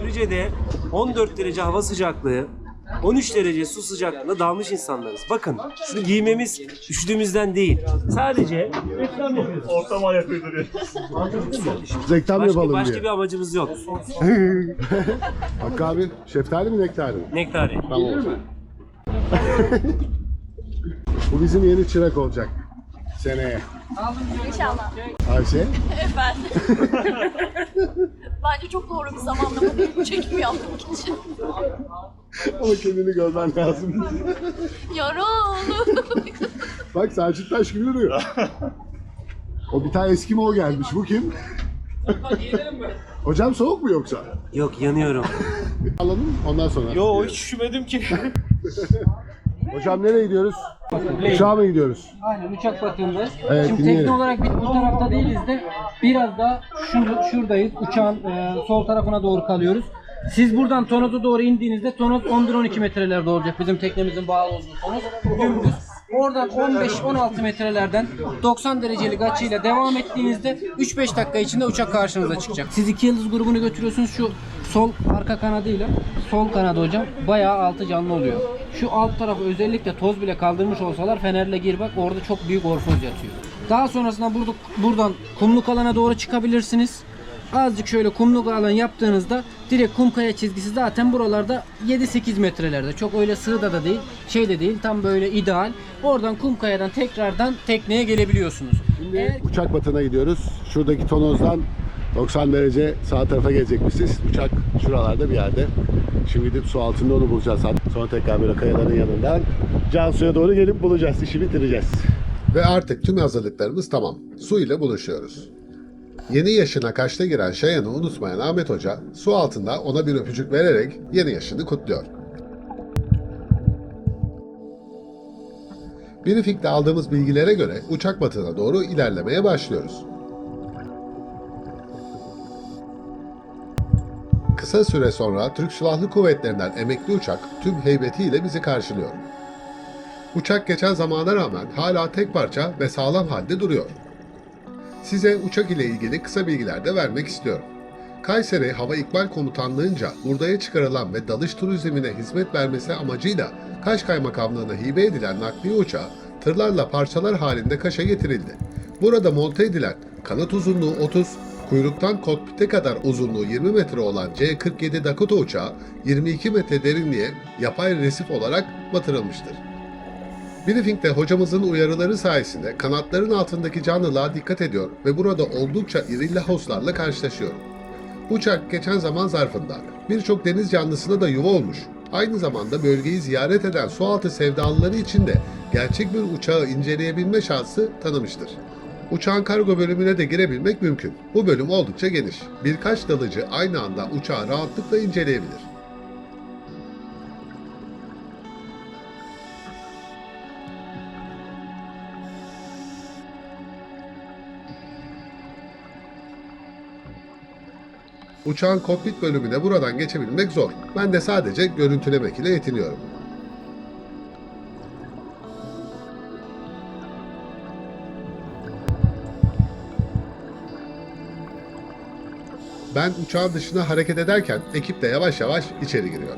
Dübrüce'de 14 derece hava sıcaklığı, 13 derece su sıcaklığında dalmış insanlarız. Bakın şunu giymemiz üşüdüğümüzden değil. Sadece reklam yapıyoruz. Ortam ayak uyduruyor. Reklam Başka, yapalım başka diye. bir amacımız yok. Hakkı abi şeftali mi nektari mi? Nektari. Tamam. Bu bizim yeni çırak olacak. Seneye. İnşallah. Ayşe. Efendim. Bence çok doğru bir zamanlama değil bu çekimi yapmak için. Ama kendini görmen lazım. Yaralı. Bak Selçuk Taş gibi duruyor. O bir tane eski o gelmiş. Bu kim? Hocam soğuk mu yoksa? Yok yanıyorum. Alalım ondan sonra. Yo hiç üşümedim ki. Hocam nereye gidiyoruz? Uçağa mı gidiyoruz? Aynen uçak batığındayız. Evet, Şimdi dinleyelim. tekne olarak biz bu tarafta değiliz de biraz da şurada, şuradayız. Uçağın e, sol tarafına doğru kalıyoruz. Siz buradan Tonoz'a doğru indiğinizde Tonoz 11-12 metrelerde olacak bizim teknemizin bağlı olduğu Tonoz. Dümdüz. Oradan 15-16 metrelerden 90 derecelik açıyla devam ettiğinizde 3-5 dakika içinde uçak karşınıza çıkacak. Siz iki yıldız grubunu götürüyorsunuz şu sol arka kanadıyla sol kanadı hocam bayağı altı canlı oluyor. Şu alt tarafı özellikle toz bile kaldırmış olsalar fenerle gir bak orada çok büyük orfoz yatıyor. Daha sonrasında burada, buradan kumluk alana doğru çıkabilirsiniz. Azıcık şöyle kumluk alan yaptığınızda direkt kum kaya çizgisi zaten buralarda 7-8 metrelerde. Çok öyle sığ da da değil, şey de değil. Tam böyle ideal. Oradan kum kayadan tekrardan tekneye gelebiliyorsunuz. Eğer Uçak batına gidiyoruz. Şuradaki tonozdan 90 derece sağ tarafa gelecekmişiz. Uçak şuralarda bir yerde. Şimdi gidip su altında onu bulacağız. Sonra tekrar böyle kayaların yanından Cansu'ya doğru gelip bulacağız. İşi bitireceğiz. Ve artık tüm hazırlıklarımız tamam. Su ile buluşuyoruz. Yeni yaşına kaçta giren Şayan'ı unutmayan Ahmet Hoca su altında ona bir öpücük vererek yeni yaşını kutluyor. Briefing'de aldığımız bilgilere göre uçak batına doğru ilerlemeye başlıyoruz. Kısa süre sonra Türk Silahlı Kuvvetleri'nden emekli uçak tüm heybetiyle bizi karşılıyor. Uçak geçen zamana rağmen hala tek parça ve sağlam halde duruyor. Size uçak ile ilgili kısa bilgiler de vermek istiyorum. Kayseri Hava İkbal Komutanlığı'nca Burdaya çıkarılan ve dalış turizmine hizmet vermesi amacıyla Kaş Kaymakamlığı'na hibe edilen nakliye uçağı tırlarla parçalar halinde Kaş'a getirildi. Burada monte edilen kanat uzunluğu 30, kuyruktan kokpite kadar uzunluğu 20 metre olan C-47 Dakota uçağı 22 metre derinliğe yapay resif olarak batırılmıştır. Briefing'de hocamızın uyarıları sayesinde kanatların altındaki canlılığa dikkat ediyor ve burada oldukça iri lahoslarla karşılaşıyorum. Uçak geçen zaman zarfında birçok deniz canlısına da yuva olmuş. Aynı zamanda bölgeyi ziyaret eden sualtı sevdalıları için de gerçek bir uçağı inceleyebilme şansı tanımıştır. Uçağın kargo bölümüne de girebilmek mümkün. Bu bölüm oldukça geniş. Birkaç dalıcı aynı anda uçağı rahatlıkla inceleyebilir. Uçağın kokpit bölümüne buradan geçebilmek zor. Ben de sadece görüntülemek ile yetiniyorum. Ben uçağın dışına hareket ederken ekip de yavaş yavaş içeri giriyor.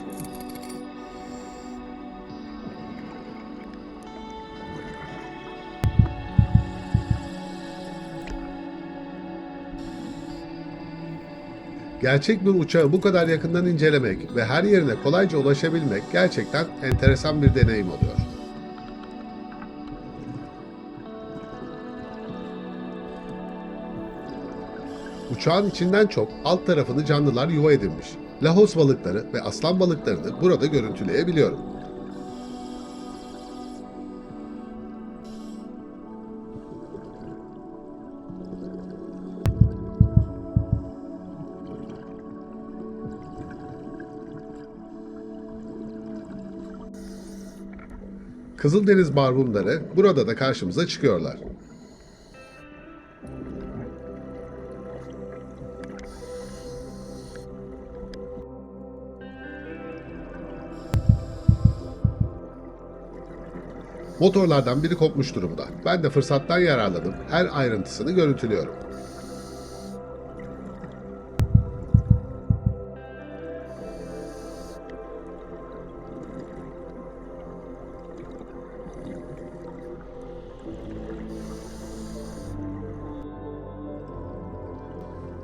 Gerçek bir uçağı bu kadar yakından incelemek ve her yerine kolayca ulaşabilmek gerçekten enteresan bir deneyim oluyor. Uçağın içinden çok alt tarafını canlılar yuva edinmiş. Lahos balıkları ve aslan balıklarını burada görüntüleyebiliyorum. Kızıldeniz barbunları burada da karşımıza çıkıyorlar. Motorlardan biri kopmuş durumda. Ben de fırsattan yararlanıp her ayrıntısını görüntülüyorum.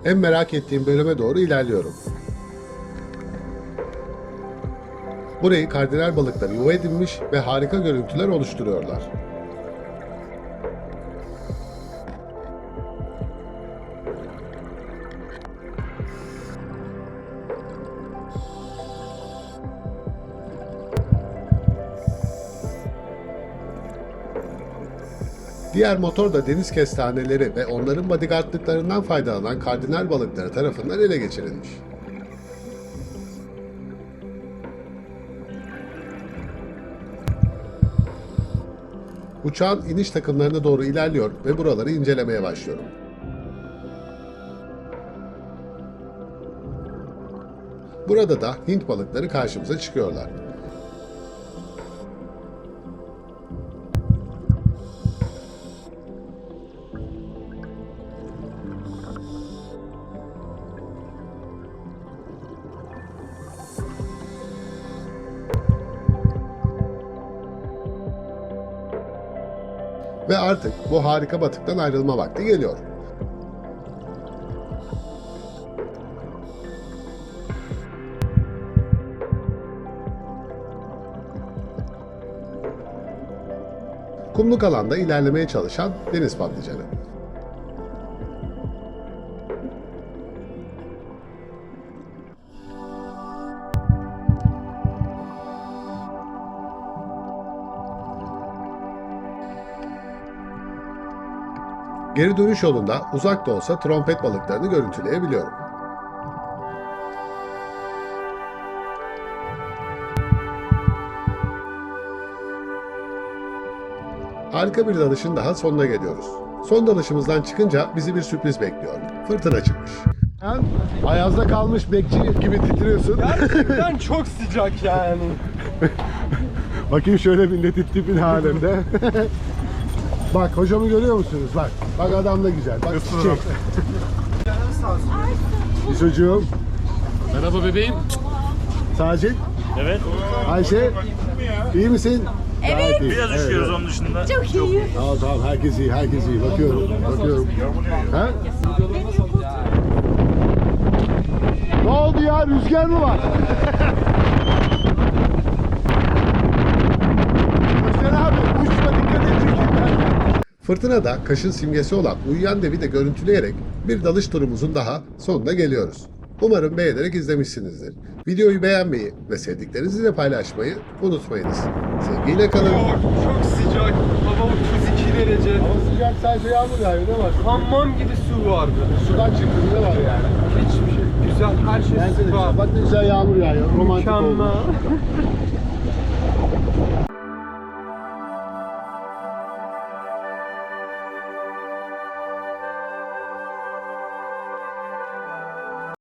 En merak ettiğim bölüme doğru ilerliyorum. Burayı kardinal balıkları yuva edinmiş ve harika görüntüler oluşturuyorlar. Diğer motor da deniz kestaneleri ve onların bodyguardlıklarından faydalanan kardinal balıkları tarafından ele geçirilmiş. Uçağın iniş takımlarına doğru ilerliyor ve buraları incelemeye başlıyorum. Burada da Hint balıkları karşımıza çıkıyorlar. Ve artık bu harika batıktan ayrılma vakti geliyor. Kumluk alanda ilerlemeye çalışan deniz patlıcanı. Geri dönüş yolunda uzak da olsa trompet balıklarını görüntüleyebiliyorum. Harika bir dalışın daha sonuna geliyoruz. Son dalışımızdan çıkınca bizi bir sürpriz bekliyor. Fırtına çıkmış. Sen Ayazda kalmış bekçi gibi titriyorsun. Gerçekten çok sıcak yani. Bakayım şöyle milletin tipin halinde. Bak hocamı görüyor musunuz? Bak. Bak adam da güzel. Bak çiçek. Bir çocuğum. Merhaba bebeğim. Sacit. Evet. Ayşe. iyi misin? Evet. Biraz üşüyoruz onun dışında. Çok iyi. Tamam tamam herkes iyi herkes iyi. Bakıyorum. Bakıyorum. Ha? Ne oldu ya? Rüzgar mı var? Özden abi uçma dikkat edeceksin ben. Fırtınada kaşın simgesi olan uyuyan devi de görüntüleyerek bir dalış turumuzun daha sonuna geliyoruz. Umarım beğenerek izlemişsinizdir. Videoyu beğenmeyi ve sevdiklerinizle paylaşmayı unutmayınız. Sevgiyle kalın. Çok sıcak. Hava 32 derece. Hava sıcak sadece yağmur yağıyor ne var? Hammam gibi su vardı. Sudan çıktı ne var yani? Hiçbir şey. Güzel. Her şey de süper. güzel. Bak ne güzel yağmur yağıyor. Romantik oldu.